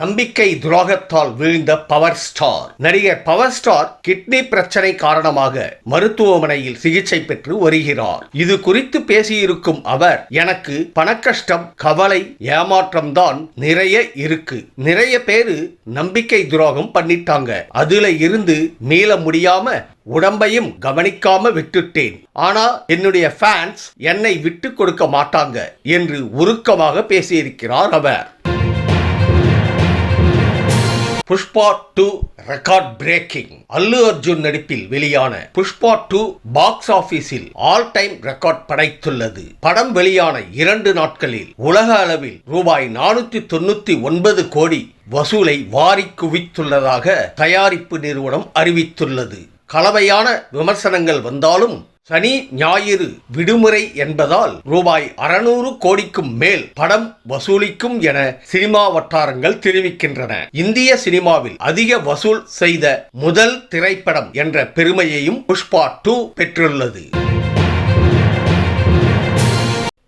நம்பிக்கை துரோகத்தால் வீழ்ந்த பவர் ஸ்டார் நடிகர் பவர் ஸ்டார் கிட்னி பிரச்சனை காரணமாக மருத்துவமனையில் சிகிச்சை பெற்று வருகிறார். இது குறித்து பேசியிருக்கும் அவர் எனக்கு பணக்கஷ்டம் கவலை ஏமாற்றம் தான் நிறைய இருக்கு. நிறைய பேரு நம்பிக்கை துரோகம் பண்ணிட்டாங்க. அதுல இருந்து மீள முடியாம உடம்பையும் கவனிக்காம விட்டுட்டேன். ஆனா என்னுடைய ஃபேன்ஸ் என்னை விட்டு கொடுக்க மாட்டாங்க என்று உருக்கமாக பேசியிருக்கிறார் அவர். Pushpa two record breaking. Allu Arjun நடிப்பில் வெளியான புஷ்பா டூ பாக்ஸ் ஆபீஸில் ஆல் டைம் ரெக்கார்ட் படைத்துள்ளது. படம் வெளியான இரண்டு நாட்களில் உலக அளவில் ரூபாய் நானூத்தி தொண்ணூத்தி ஒன்பது கோடி வசூலை வாரி குவித்துள்ளதாக தயாரிப்பு நிறுவனம் அறிவித்துள்ளது. கலவையான விமர்சனங்கள் வந்தாலும் சனி ஞாயிறு விடுமுறை என்பதால் ரூபாய் அறுநூறு கோடிக்கும் மேல் படம் வசூலிக்கும் என சினிமா வட்டாரங்கள் தெரிவிக்கின்றன. இந்திய சினிமாவில் அதிக வசூல் செய்த முதல் திரைப்படம் என்ற பெருமையையும் புஷ்பா டூ பெற்றுள்ளது.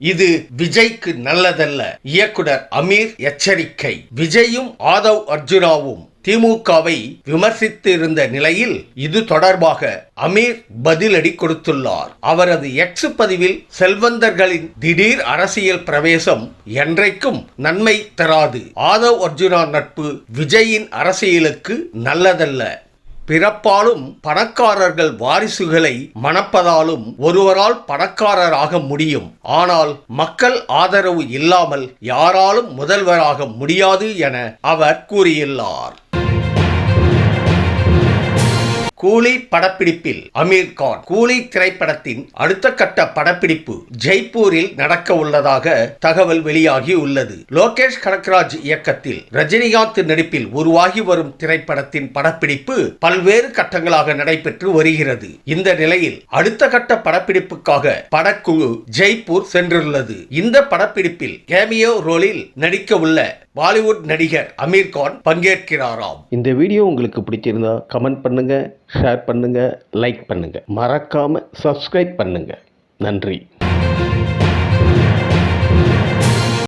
இது விஜய்க்கு நல்லதல்ல. இயக்குனர் அமீர் எச்சரிக்கை. விஜயும் ஆதவ் அர்ஜுனாவும் திமுகவை விமர்சித்திருந்த நிலையில் இது தொடர்பாக அமீர் பதிலடி கொடுத்துள்ளார். அவரது எக்ஸ் பதிவில் செல்வந்தர்களின் திடீர் அரசியல் பிரவேசம் என்றைக்கும் நன்மை தராது. ஆதவ் அர்ஜுனா நட்பு விஜயின் அரசியலுக்கு நல்லதல்ல. பிறப்பாலும் பணக்காரர்கள் வாரிசுகளை மணப்பதாலும் ஒருவரால் பணக்காரராக முடியும். ஆனால் மக்கள் ஆதரவு இல்லாமல் யாராலும் முதல்வராக முடியாது என அவர் கூறியுள்ளார். கூலி படப்பிடிப்பில் அமீர் கான். கூலி திரைப்படத்தின் அடுத்த கட்ட படப்பிடிப்பு ஜெய்ப்பூரில் நடக்க உள்ளதாக தகவல் வெளியாகி உள்ளது. லோகேஷ் கனகராஜ் இயக்கத்தில் ரஜினிகாந்த் நடிப்பில் உருவாகி வரும் திரைப்படத்தின் படப்பிடிப்பு பல்வேறு கட்டங்களாக நடைபெற்று வருகிறது. இந்த நிலையில் அடுத்த கட்ட படப்பிடிப்புக்காக படக்குழு ஜெய்ப்பூர் சென்றுள்ளது. இந்த படப்பிடிப்பில் கேமியோ ரோலில் நடிக்க உள்ள பாலிவுட் நடிகர் அமீர் கான் பங்கேற்கிறாராம். இந்த வீடியோ உங்களுக்கு பிடிச்சிருந்தா கமெண்ட் பண்ணுங்க ஷேர் பண்ணுங்க லைக் பண்ணுங்க. மறக்காம சப்ஸ்கிரைப் பண்ணுங்க. நன்றி.